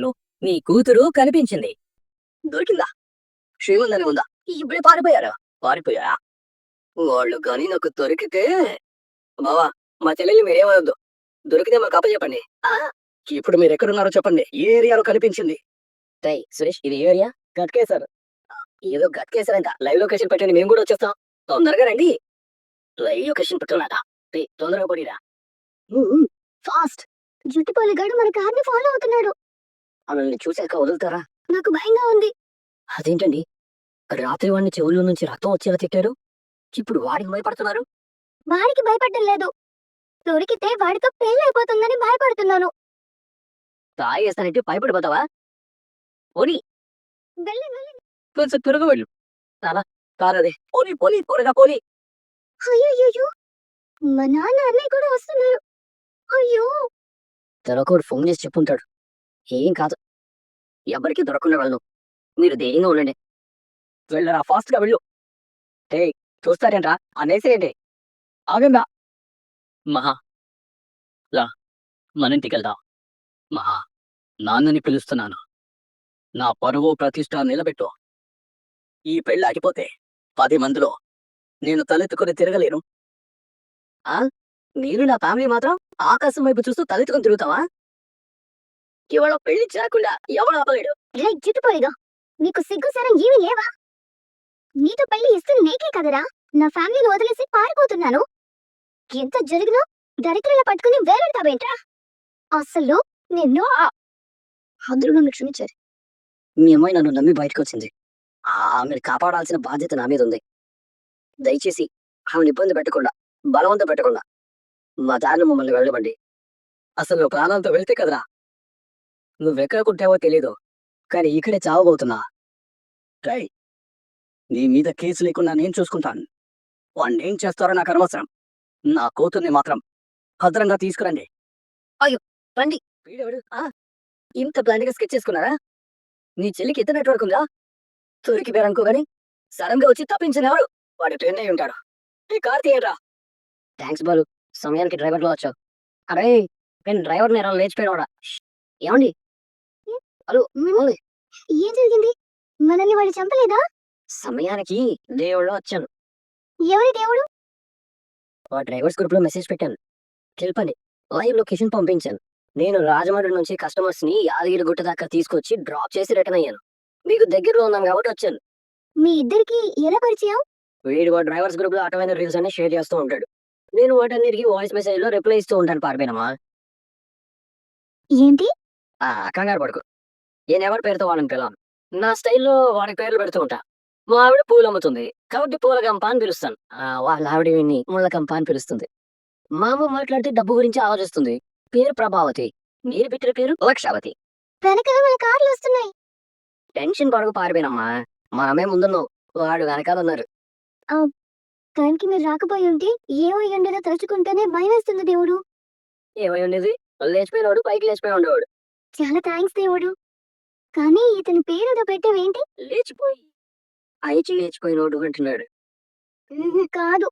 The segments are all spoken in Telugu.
హలో నీ కూతురు కనిపించింది. దొరికిందా? శ్రీమందని ఉందా ఇప్పుడే పారిపోయారా? పారిపోయారా? వాళ్ళు కానీ నాకు దొరికితే? బావా మా చెల్లెలు మీరేమవద్దు దొరికితే మాకు అప్పచెప్పండి. ఇప్పుడు మీరు ఎక్కడున్నారో చెప్పండి. ఏ ఏరియాలో కనిపించింది. టై సురేష్ ఇది ఏరియా? గట్కేశారు ఏదో గట్కేశారంట లైవ్ లొకేషన్ పెట్టండి మేము కూడా వచ్చేస్తాం. తొందరగా రండి. లైవ్ లొకేషన్ పెట్టున్నారా టై తొందరగా పడిరా ఫాస్ట్. జుట్టుపోలిగాడు మన కార్ని ఫాలో అవుతున్నాడు. మనల్ని చూశాక వదులుతారా? నాకు భయంగా ఉంది. అదేంటండి? రాత్రి వాడిని చెవుల్లో నుంచి రక్తం వచ్చేలా తిట్టారు. ఇప్పుడు వాడికి భయపడుతున్నారు? వాడికి భయపడడం లేదు. దొరికితే వాడితో పెళ్ళి అయిపోతుందని భయపడుతున్నాను. తాగేస్తానంటే భయపడిపోతావా? వెళ్ళి కొంచెం త్వరగా వెళ్ళు. చాలా కారదే పోనీ పోనీ త్వరగా పోనీ. అయ్యో మా నాన్న అన్నయ్య కూడా వస్తున్నారు. అయ్యో. తనకోడు ఫోన్ చేసి చెప్పుంటాడు. ఏం కాదు. ఎవరికి దొరకకుండా వెళ్ళు. మీరు ధైర్యంగా ఉండండి. వెళ్ళరా ఫాస్ట్గా వెళ్ళు. టే చూస్తారేంట్రా? అనేసేయండి. ఆగందా మహా. లా మన ఇంటికి వెళ్దాం. మహా నాన్నని పిలుస్తున్నాను. నా పరువు ప్రతిష్ట నిలబెట్టు. ఈ పెళ్ళి ఆగిపోతే పది మందిలో నేను తలెత్తుకొని తిరగలేను. ఆ? నేను నా ఫ్యామిలీ మాత్రం ఆకాశం వైపు చూస్తూ తలెత్తుకొని తిరుగుతావా? ఇవాళ పెళ్ళి చేయకుండా ఎవడు ఆపలేడు ఇలా జుట్టుపోలిగా నీకు సిగ్గు సరం ఏమీ లేవా? నీతో పెళ్ళి ఇస్తుంది నీకే కదరా? నా ఫ్యామిలీని వదిలేసి పారిపోతున్నాను. ఎంత జరిగినా దరిద్రుల పట్టుకుని వేలాడతావేంట్రా అసలు నిన్ను అందరూ నన్ను క్షమించారు. మీ అమ్మాయి నన్ను నమ్మి బయటకు వచ్చింది ఆమెను కాపాడాల్సిన బాధ్యత నా మీద ఉంది. దయచేసి ఆమెను ఇబ్బంది పెట్టకుండా బలవంతం పెట్టకుండా మా దారిని మమ్మల్ని వెళ్ళమండి అసలు ప్రాణాలతో వెళ్తే కదరా? నువ్వెక్కడుకుంటావో తెలీదు. కానీ ఇక్కడే చావబోతున్నా. ట్రై నీ మీద కేసు లేకుండా నేను చూసుకుంటాను. వాడిని ఏం చేస్తారో నాకు అనవసరం. నా కూతుర్ని మాత్రం భద్రంగా తీసుకురండి. అయ్యో! రండి. వీడెవడు? ఆ, ఇంత ప్లాన్గా స్కెచ్ చేసుకున్నారా? నీ చెల్లికి ఎంత నెట్వర్క్ ఉందా? తొరికి పేరనుకో గాని సడన్గా వచ్చి తప్పించిన ఎవరు? వాడు ట్రెండ్ అయి ఉంటాడు. ఈ కార్ తీయరా థ్యాంక్స్ బాలు. సమయానికి డ్రైవర్లో వచ్చావు. అరే నేను డ్రైవర్ నేరం లేచిపోయినవాడా ఏమండి? హలో ఏం జరిగింది? మనల్ని వాడు చంపలేదా? సమయానికి దేవుళ్ళు వచ్చాను. ఎవరి దేవుడు? ఆ డ్రైవర్స్ గ్రూప్లో మెసేజ్ పెట్టాను. తెలుపండి లైవ్ లొకేషన్ పంపించాను. నేను రాజమండ్రి నుంచి కస్టమర్స్ని యాదగిరి గుట్ట దాకా తీసుకొచ్చి డ్రాప్ చేసి రిటర్న్ అయ్యాను. మీకు దగ్గరలో ఉన్నాను కాబట్టి వచ్చాను. మీ ఇద్దరికి ఎలా పరిచయం? వీడు వాడు డ్రైవర్స్ గ్రూప్లో ఆటోమైన రీల్స్ అన్ని షేర్ చేస్తూ ఉంటాడు. నేను వాటన్నిటికీ వాయిస్ మెసేజ్లో రిప్లై ఇస్తూ ఉంటాను పారిపోయినమ్మా ఏంటి? ఆ కంగారు పడుకు. నేను ఎవరి పేరుతో వాళ్ళని పిలవను. నా స్టైల్లో వాడి పేర్లు పెడుతూ ఉంటా. మా ఆవిడ పూలు అమ్ముతుంది కాబట్టి పూల గంప అని పిలుస్తాను. ఆ, వాళ్ళ ఆవిడ వీడిని ముళ్ళ గంప అని పిలుస్తుంది. మా అమ్మ మాట్లాడితే డబ్బు గురించి ఆలోచిస్తుంది. పేరు ప్రభావతి. మీరు పెట్టిన పేరు లక్షావతి. కార్లు వస్తున్నాయి. టెన్షన్ పడకు పారిపోయినమ్మా. మనమే ముందున్నావు. వాడు వెనకాల ఉన్నారు టైంకి మీరు రాకపోయి ఉంటే ఏమో ఉండేదో తలుచుకుంటేనే భయం వేస్తుంది దేవుడు. ఏమై ఉండేది? లేచిపోయినవాడు పైకి లేచిపోయి ఉండేవాడు. చాలా థ్యాంక్స్ దేవుడు. కానీ ఇతని పేరు పెట్టావేంటి లేచిపోయి. ఐచి లేచిపోయినోడు అంటున్నాడు ఉహు, కాదు.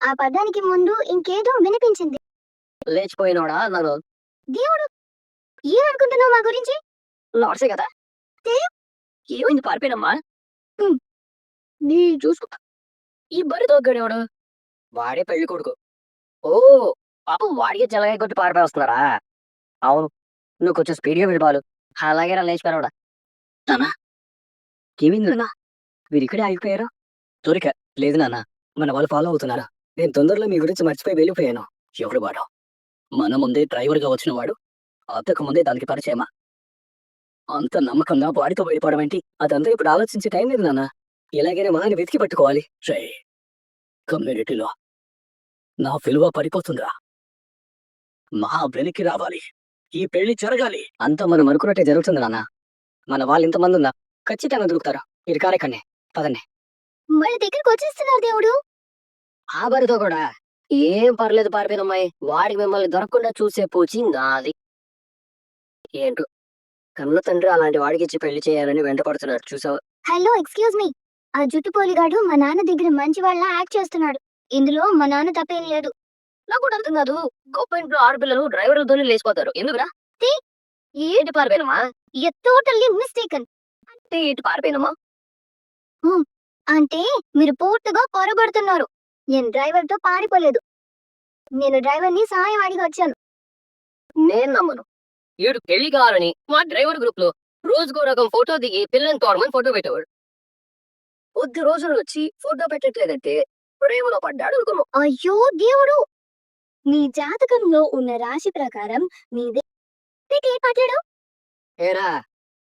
ఆ పదానికి ముందు ఇంకేదో వినిపించింది. లేచిపోయినోడా అన్నాను దేవుడు ఏమనుకుంటున్నావు మా గురించి? లాడ్సే కదా? ఏమైంది పారిపోయినమ్మా. నీ చూసుకుంటా ఈ బరి తోగ్గాడేవాడు వాడే పెళ్ళి కొడుకు. ఓ పాపం వాడికి జలగా కొట్టి పారిపోయి వస్తున్నారా? అవును నువ్వు కొంచెం స్పీడ్గా వెళ్ళిపోవాలి అలాగే రా లేచిపోయాడా నానా ఏమైంది? నాన్న మీరు ఇక్కడే ఆగిపోయారు? దొరిక. లేదు నాన్న మన వాళ్ళు ఫాలో అవుతున్నారా? నేను తొందరలో మీ గురించి మర్చిపోయి వెళ్ళిపోయాను. ఎవడు వాడు? మన ముందే డ్రైవర్గా వచ్చిన వాడు? అంతకు ముందే దానికి పరిచయమా? అంత నమ్మకంగా వాడితో వెళ్ళిపోవడం ఏంటి? అదంతా ఇప్పుడు ఆలోచించే టైం లేదు నాన్న. ఎలాగైనా మనని వెతికి పట్టుకోవాలి. రే కమ్యూనిటీలో నా విలువ పడిపోతుందా మా వెనక్కి రావాలి. ఈ పెళ్ళి జరగాలి. అంతా మనం అనుకున్నట్టే జరుగుతుంది నాన్న. మన వాళ్ళు ఇంతమంది ఉన్నా ఖచ్చితంగా దొరుకుతారు. ఇది కారెక్కనే పదండి. వాళ్ళ దగ్గరికి వచ్చేస్తున్నారు దేవుడు. ఆ బరితో కూడా. ఏం పర్లేదు పారిపోయినమ్మాయి వాడికి మిమ్మల్ని దొరకకుండా చూసే పూచి నాది. ఏంటో? కన్న తండ్రి అలాంటి వాడికి ఇచ్చి పెళ్ళి చేయాలని వెంటపడుతున్నాడు. చూసావు? Hello excuse me. ఆ జుట్టుపోలిగాడు మా నాన్న దగ్గర మంచి వాళ్ళ యాక్ట్ చేస్తున్నాడు. ఇందులో మా నాన్న తప్పేం లేదు. నాకు కూడా అర్థం కాదు. గొప్ప ఇంట్లో ఆడపిల్లలు డ్రైవర్లతోనే లేచిపోతారు. ఎందుకురా? ఏంటి పారిపోయినమా యూ టోటల్లీ మిస్టేకన్. అంటే ఏంటి పారిపోయినమా అంటే మీరు పూర్తిగా పొరబడుతున్నారు. నేను డ్రైవర్తో పారిపోలేదు. నేను డ్రైవర్ని సహాయం అడిగి వచ్చాను. నేను నమ్మను. ఏడు పెళ్ళి కావాలని మా డ్రైవర్ గ్రూప్లో రోజుకో రకం ఫోటో దిగి పిల్లల్ని తోడమని ఫోటో పెట్టేవాడు. కొద్ది రోజులు వచ్చి ఫోటో పెట్టట్లేదంటే ప్రేమలో పడ్డాడు అనుకున్నాం. అయ్యో దేవుడు! మీ జాతకంలో ఉన్న రాశి ప్రకారం మీదే పడ్డాడు ఏరా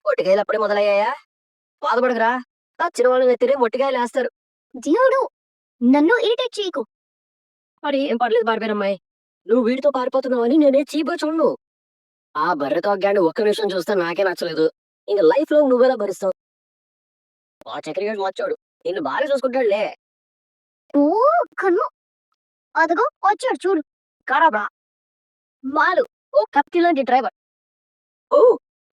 ఒట్టికాయలు అప్పుడే మొదలయ్యాయా? బాధపడకురా వచ్చిన వాళ్ళని ఎత్తిరే మొట్టికాయలు వేస్తారు. దేవుడు నన్ను ఇరిటేట్ చేయకు. మరి ఏం పర్లేదు పారిపోయినమ్మాయి నువ్వు వీడితో పారిపోతున్నావని నేనే చీపా చూడను. ఆ బర్రెతో అగ్గాన్ని ఒక్క నిమిషం చూస్తే నాకే నచ్చలేదు. ఇంక లైఫ్లో నువ్వెలా భరిస్తావు? ఆ చక్రగాడు వచ్చాడు నిన్ను బాగా చూసుకుంటాడులే. ఓ కన్ను. అదిగో వచ్చాడు చూడు. కారాబ్రా మాలు ఓ కత్తి లాంటి డ్రైవర్. ఓ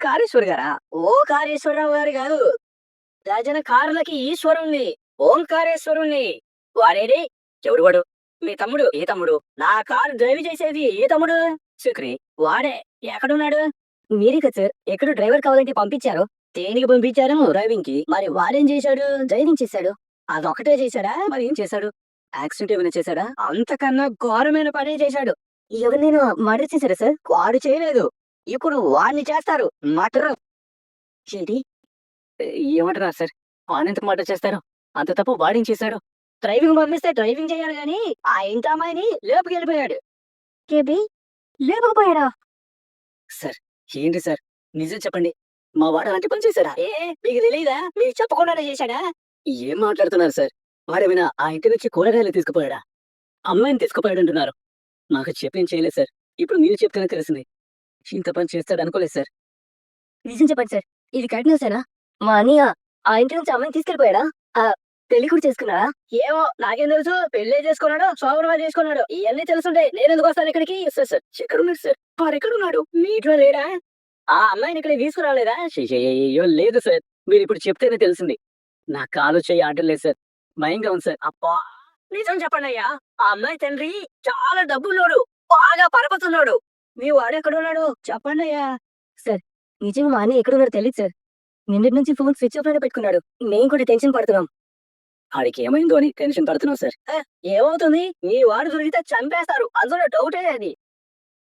కారేశ్వర్ గారా? ఓ కారేశ్వరరావు గారు కాదు. రాజన కారులకి ఈశ్వరుణ్ణి ఓంకారేశ్వరుణ్ణి. వాడేడి ఎవడు వాడు? మీ తమ్ముడు ఏ తమ్ముడు? నా కారు డ్రైవ్ చేసేది ఏ తమ్ముడు? సుక్రి వాడే. ఎక్కడున్నాడు? మీరే కదా సార్ ఎక్కడ డ్రైవర్ కావాలంటే పంపించారు? దేనికి పంపించారు? డ్రైవింగ్కి మరి వాడేం చేశాడు? డ్రైవింగ్ చేశాడు. అదొకటే చేశాడా? మరి ఏం చేశాడు? యాక్సిడెంట్ ఏమైనా చేశాడా? అంతకన్నా ఘోరమైన పనే చేశాడు. ఎవరు నేను మర్డర్ చేశారా సార్? వాడు చేయలేదు. ఇప్పుడు వాడిని చేస్తారు. మటర్ ఏంటి? ఏమంటారా సార్? వాడిని మటర్ చేస్తారు? అంత తప్పు వాడిని చేశాడు? డ్రైవింగ్ పంపిస్తే డ్రైవింగ్ చేయాలి గాని ఆ ఇంటి అమ్మాయిని లేపుకెళ్ళిపోయాడు కేబీ సార్ ఏంటి సార్? నిజం చెప్పండి. మా వాడు అలాంటి పని చేశాడా? ఏ మీకు తెలియదా మీరు చెప్పకుండా చేశాడా? ఏం మాట్లాడుతున్నారు సార్? వాడేమైనా ఆ ఇంటి నుంచి కూరగాయలు తీసుకుపోయాడా? అమ్మాయిని తీసుకుపోయాడు అంటున్నారు నాకు చెప్పేం చేయలేదు సార్. ఇప్పుడు మీరు చెప్తేనే తెలిసింది. ఇంత పని చేస్తాడు అనుకోలేదు సార్. నిజం చెప్పండి సార్. ఇది కరెక్ట్ న్యూసేనా మా అన్నయ్య ఆ ఇంటి నుంచి అమ్మాయిని తీసుకెళ్ళిపోయాడా? పెళ్ళి కూడా చేసుకున్నాడా? ఏమో నాకేం తెలుసు. పెళ్ళి చేసుకున్నాడు సోమవారం చేసుకున్నాడు. ఇవన్నీ తెలుసుంటే నేను ఎందుకు వస్తాను ఇక్కడికి? సార్ సార్ ఎక్కడ ఉన్నాడు సార్? వాడు ఎక్కడ ఉన్నాడు మీ ఇంట్లో లేడా? ఆ అమ్మాయిని ఇక్కడ తీసుకురాలేదా? అయ్యో లేదు సార్. మీరు ఇప్పుడు చెప్తేనే తెలిసింది. నా కాలు చేయి ఆటం లేదు సార్. భయంగా ఉంది సార్. అబ్బా! నిజం చెప్పండి అయ్యా ఆ అమ్మాయి తండ్రి చాలా డబ్బులోడు బాగా పరపతున్నాడు. మీ వాడు ఎక్కడ ఉన్నాడు చెప్పండి అయ్యా సార్ నిజంగా మా అన్నయ్య ఎక్కడ ఉన్నాడు తెలియదు సార్. నిన్నటి నుంచి ఫోన్ స్విచ్ ఆఫ్లోనే పెట్టుకున్నాడు. మేము కూడా టెన్షన్ పడుతున్నాం. ఆడికి ఏమైందో అని టెన్షన్ పడుతున్నాం సార్. ఏమవుతుంది? మీ వాడు దొరికితే చంపేస్తారు. అందులో డౌటే అది.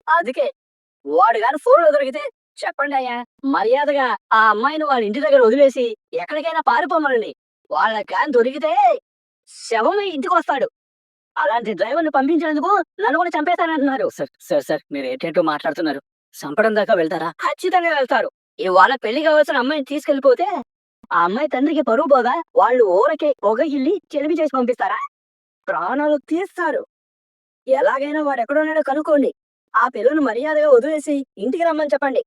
అందుకే వాడు గాని ఫోన్లో దొరికితే చెప్పండి అయ్యా మర్యాదగా ఆ అమ్మాయిని వాళ్ళ ఇంటి దగ్గర వదిలేసి ఎక్కడికైనా పారిపోమనండి వాళ్ళ కానీ దొరికితే శవమే ఇంటికి వస్తాడు అలాంటి డ్రైవర్ని పంపించినందుకు నన్ను కూడా చంపేస్తానంటున్నారు. సార్ సార్ సార్ మీరు ఏంటంటూ మాట్లాడుతున్నారు. చంపడం దాకా వెళ్తారా? ఖచ్చితంగా వెళ్తారు. ఇవాళ పెళ్ళి కావాల్సిన అమ్మాయిని తీసుకెళ్ళిపోతే ఆ అమ్మాయి తండ్రికి పరువు పోగా వాళ్ళు ఊరకే పొగ ఇల్లి చెలిమి చేసి పంపిస్తారా? ప్రాణాలు తీస్తారు. ఎలాగైనా వాడు ఎక్కడున్నాడో కనుక్కోండి. ఆ పిల్లను మర్యాదగా వదిలేసి ఇంటికి రమ్మని చెప్పండి.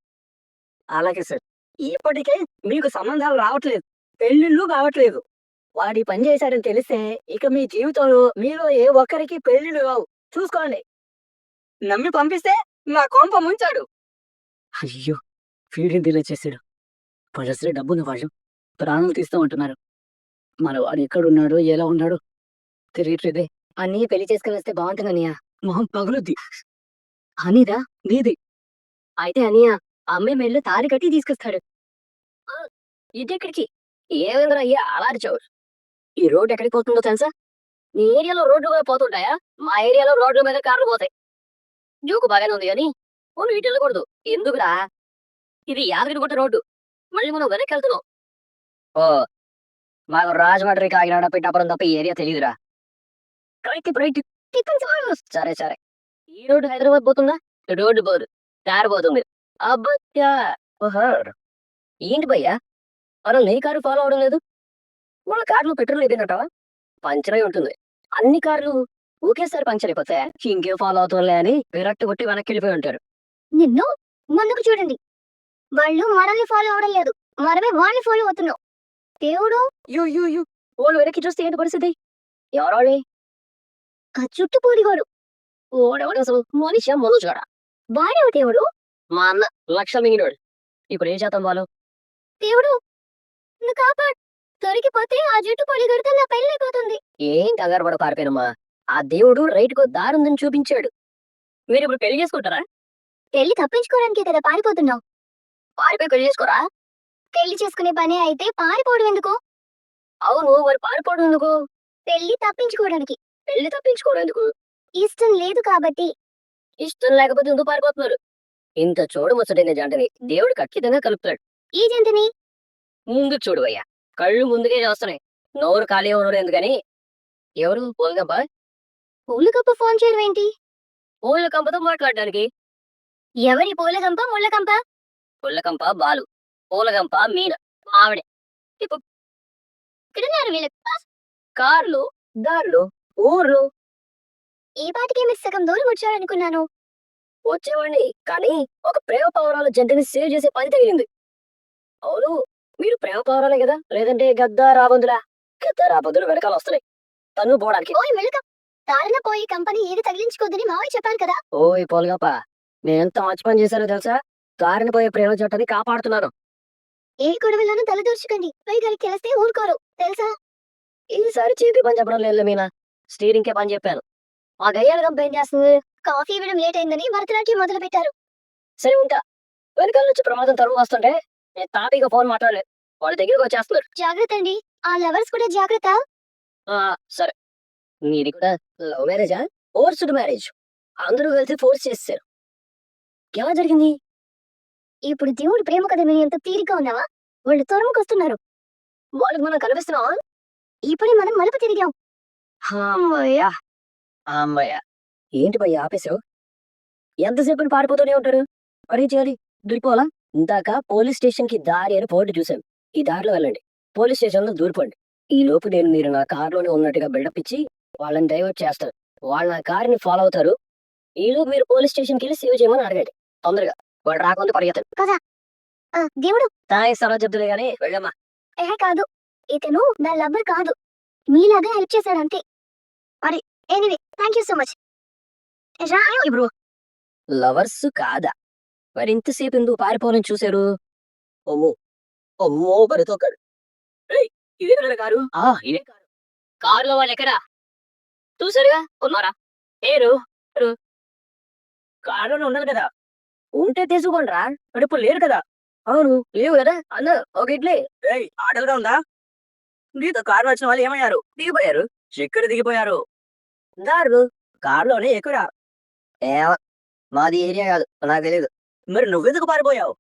అలాగే సార్. ఇప్పటికే మీకు సంబంధాలు రావట్లేదు. పెళ్ళిళ్ళు కావట్లేదు. వాడి పని చేశాడని తెలిస్తే ఇక మీ జీవితంలో మీరు ఏ ఒక్కరికి పెళ్ళిళ్ళు కావు చూసుకోండి. నమ్మి పంపిస్తే నా కొంప ముంచాడు. అయ్యో! ఫీడింగ్ డిలే చేశాడు? పడసరే డబ్బున్న వాళ్ళు. ప్రాణాలు తీస్తూ ఉంటున్నారు మన వాడు ఎక్కడున్నాడో ఎలా ఉన్నాడో తెలియట్లేదే. అన్నీ పెళ్ళి చేసుకుని వస్తే బాగుంటుంది అనియా మొహం పగులుద్ది. అనిదా? నీది. అయితే అనియా అమ్మాయి మెళ్ళు తారి కట్టి తీసుకొస్తాడు. ఇదెక్కడికి ఏమైందిరా అయ్యా? అలా అరిచావు. ఈ రోడ్డు ఎక్కడికి పోతుందో తెలుసా? నీ ఏరియాలో రోడ్లు కూడా పోతుంటాయా? మా ఏరియాలో రోడ్ల మీద కార్లు పోతాయి. జోకు బాగానే ఉంది కానీ ఓ ఇటు వెళ్ళకూడదు. ఎందుకురా? ఇది యాదగిరిగుట్ట రోడ్డు. మళ్ళీ మనం వెనక్కి వెళ్తున్నాం. ఓ మాకు రాజమండ్రి కాకినాడ పిఠాపురం తప్ప ఈ ఏరియా తెలియదురా రైట్. రైట్ సరే సరే. ఈ రోడ్డు హైదరాబాద్ పోతుందా? రోడ్డు పోదు. దారి పోతుంది అబ్బా ఏంటి భయ్యా? మనం నీ కారు ఫాలో అవడం లేదు. మన కారులో పెట్రోల్ అయిపోయినట్టవా పంచర్ అయి ఉంటుంది. అన్ని కార్లు ఒకేసారి పంచర్ అయిపోతాయి ఇంకేం ఫాలో అవుతాంలే అని విరట్టు కొట్టి వెనక్కి వెళ్ళిపోయి ఉంటారు. నిన్ను ముందుకు చూడండి. వాళ్ళు మనల్ని ఫాలో అవడం లేదు. మనమే వాళ్ళని ఫాలో అవుతున్నాం. దేవుడు యూ యూ యూ. వాళ్ళు వెనక్కి చూస్తే ఏంటి పరిస్థితి? ఎవరోడి ఆ చుట్టుపూడిగోడు ఓడెవడు అసలు? మనిషి మొదలు చూడ వాడేవు దేవుడు? మా అన్న లక్ష మింగినోడు. ఇప్పుడు ఏం చేద్దాం వాళ్ళు? దేవుడు నువ్వు కాపాడు. దొరికిపోతే ఆ జుట్టు పొడిగడితే నా పెళ్ళి అయిపోతుంది. ఏం కంగారు పడ పారిపోయినమ్మా ఆ దేవుడు రైట్కు దారుందని చూపించాడు. మీరు ఇప్పుడు పెళ్ళి చేసుకుంటారా? పెళ్ళి తప్పించుకోవడానికే కదా పారిపోతున్నావు. పారిపోయి పెళ్ళి చేసుకోరా? పెళ్ళి చేసుకునే పని అయితే పారిపోవడం ఎందుకు? అవును మరి పారిపోవడం ఎందుకు? పెళ్ళి తప్పించుకోవడానికి. పెళ్ళి తప్పించుకోవడం ఎందుకు? ఇష్టం లేదు కాబట్టి. ఇష్టం లేకపోతే ఎందుకు పారిపోతున్నారు? ఇంత చూడముచ్చటైన జంటని దేవుడు ఖచ్చితంగా కలుపుతాడు. ఈ జంటని ముందు చూడు అయ్యా. కళ్ళు ముందుకే చేస్తున్నాయి. నోరు ఖాళీ ఉండడం ఎందుకని? ఎవరు? పోల్గంప పూలగంప ఫోన్ చేయడం ఏంటి? పూల కంపతో మాట్లాడడానికి. ఎవరి పూలగంప ముళ్ళగంప పుల్లకంప బాలు. పూలగంప మీన. ఆవిడే ఇక్కడున్నారు వీళ్ళ? కార్లు దారులు ఊర్లు. ఈ పాటికే మీరు సగం దూరం వచ్చారనుకున్నాను? వచ్చేవాడిని కానీ ఒక ప్రేమ పౌరాల జంటని సేవ్ చేసే పని తగిలింది. అవును. మీరు ప్రేమ పౌరాలే కదా? లేదంటే గద్ద రాబందులా? గద్ద రాబందులు వెనకాల వస్తున్నాయి. తను పోవడానికి. ఓయ్ మెలక దారిన పోయి కంపెనీ ఏది తగిలించుకోద్దని మావయ్య చెప్పాను కదా. ఓయ్ పోల్గప్ప. నేను ఎంత మంచి పని చేశానో తెలుసా? దారిని పోయే ప్రేమ జంటని కాపాడుతున్నాను. ఏ గొడవలను తలదూర్చుకోండి పై గారికి తెలిస్తే ఊరుకోరు. తెలుసా? ఈసారి చేతి పని చెప్పడం లేదు మీనా. స్టీరింగ్ కే పని చెప్పాను. ఆ గయ్యాల ఏం చేస్తుంది? కాఫీ ఇవ్వడం లేట్ అయిందని భరతనాట్యం మొదలు పెట్టారు సరే ఉంటా. వెనకాల నుంచి ప్రమాదం తరువు వస్తుంటే నేను తాతయ్యగా ఫోన్ మాట్లాడలేదు. వాళ్ళ దగ్గరికి వచ్చేస్తున్నారు. జాగ్రత్త అండి. ఆ లవర్స్ కూడా జాగ్రత్త. ఆ, సరే. మీది కూడా లవ్ మ్యారేజా ఫోర్స్డ్ మ్యారేజ్ అందరూ కలిసి ఫోర్స్ చేశారు. ఎలా జరిగింది? ఇప్పుడు దేవుడు ప్రేమ కథ విని ఎంత తీరిక ఉన్నావా వాళ్ళు తొరముకొస్తున్నారు వాళ్ళకి మనం కనిపిస్తున్నావా ఇప్పుడే మనం మలుపు తిరిగాం. అమ్మయ్యా. అమ్మయ్యా. ఏంటి భయ్య ఆపేశావు? ఎంతసేపు పారిపోతూనే ఉంటారు? మరి చేయాలి. దూరిపోవాలా ఇందాక పోలీస్ స్టేషన్కి దారి అని బోర్డు చూశాను. ఈ దారిలో వెళ్ళండి. పోలీస్ స్టేషన్లో దూరిపోండి. ఈ లోపు నేను మీరు నా కారులోనే ఉన్నట్టుగా బిల్డప్ ఇచ్చి వాళ్ళని డైవర్ట్ చేస్తారు వాళ్ళు నా కారుని ఫాలో అవుతారు. ఈ లోపు మీరు పోలీస్ స్టేషన్కి వెళ్ళి సేవ్ చేయమని అడగండి. తొందరగా. వాడు రాకుండా పరిగెత్తండి. ఆ, దేవుడు! తర్వాత చెప్తుంది కానీ వెళ్ళమ్మా. ఏ కాదు. ఇతను నా లవ్వర్ కాదు. మీలాగా హెల్ప్ చేశాడు అంతే. మరి anyway thank you so much. రా బ్రో. లవర్స్ కాదా? మరి ఇంతసేపు ఎందుకు పారిపోవాలని చూశారు? అమ్మో! అమ్మో! బరితో ఏయ్, ఇదే కారు? ఆ! ఇదే కారు. కారులో వాళ్ళు ఎక్కడా చూసారుగా ఉన్నారా ఏరు. కారులోనే ఉన్నారు కదా. ఉంటే తీసుకోండి రా ఇప్పుడు లేరు కదా. అవును లేవు కదా. అన్న ఒక ఇడ్లీ. ఆటలుగా ఉందా? నీతో కారు వచ్చిన వాళ్ళు ఏమయ్యారు? దిగిపోయారు. ఎక్కడ దిగిపోయారు. దారు. కారులోనే ఎక్కురా ఏమ మాది ఏరియా కాదు. నాకు తెలియదు మరి నువ్వెందుకు పారిపోయావు?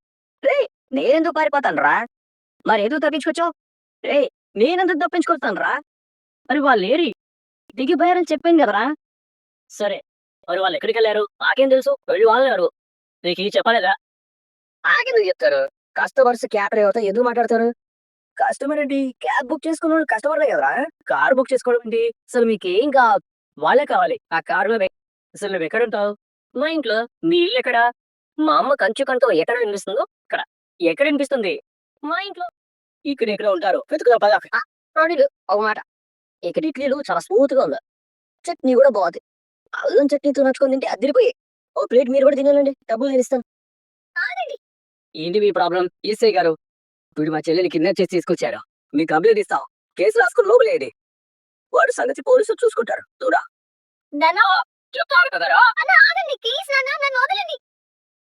రే నేనెందుకు పారిపోతాను రా మరి ఎందుకు తప్పించుకొచ్చావు? రే నేనెందుకు తప్పించుకొస్తాను రా మరి వాళ్ళు ఏరి దిగిపోయారని చెప్పింది కదరా? సరే మరి వాళ్ళు ఎక్కడికి వెళ్ళారు నాకేం తెలుసు? వెళ్ళి వాళ్ళు నీకు ఇది చెప్పలేదా? నాకెందుకు చెప్తారు? కస్టమర్స్ క్యాబ్ డ్రైవర్తో ఎందుకు మాట్లాడతారు? కస్టమర్ ఏంటి? క్యాబ్ బుక్ చేసుకున్నాడు కస్టమర్లే కదరా? కార్ బుక్ చేసుకోవడం ఏంటి? అసలు మీకేం కా వాళ్ళే కావాలి. ఆ కారులో అసలు నువ్వు ఎక్కడ ఉంటావు మా ఇంట్లో ఇల్లు ఎక్కడ? మా అమ్మ కంచు కంటో ఎక్కడ వినిపిస్తుందో ఇక్కడ. ఎక్కడ వినిపిస్తుంది? మా ఇంట్లో. ఇక్కడ ఎక్కడ ఉంటారు. వెతుకుదా పద. రాణిలు ఒక మాట. ఇక్కడ ఇడ్లీలు చాలా స్మూత్గా ఉంది. చట్నీ కూడా బాగుంది అల్లం చట్నీతో నచ్చుకొని తింటే అదిరిపోయి. ఓ ప్లేట్ మీరు కూడా తినాలండి. డబ్బులు నేను ఇస్తాను. ఏంటి మీ ప్రాబ్లం? ఈసై గారు. ఇప్పుడు మా చెల్లెని కిడ్నాప్ చేసి తీసుకొచ్చారు మీ కంప్లైంట్ ఇస్తాం. కేసు రాసుకుని లోపలేయండి. వాడు సంగతి పోలీసులు చూసుకుంటారు. దూరా నాన్న చెప్తారు కదరా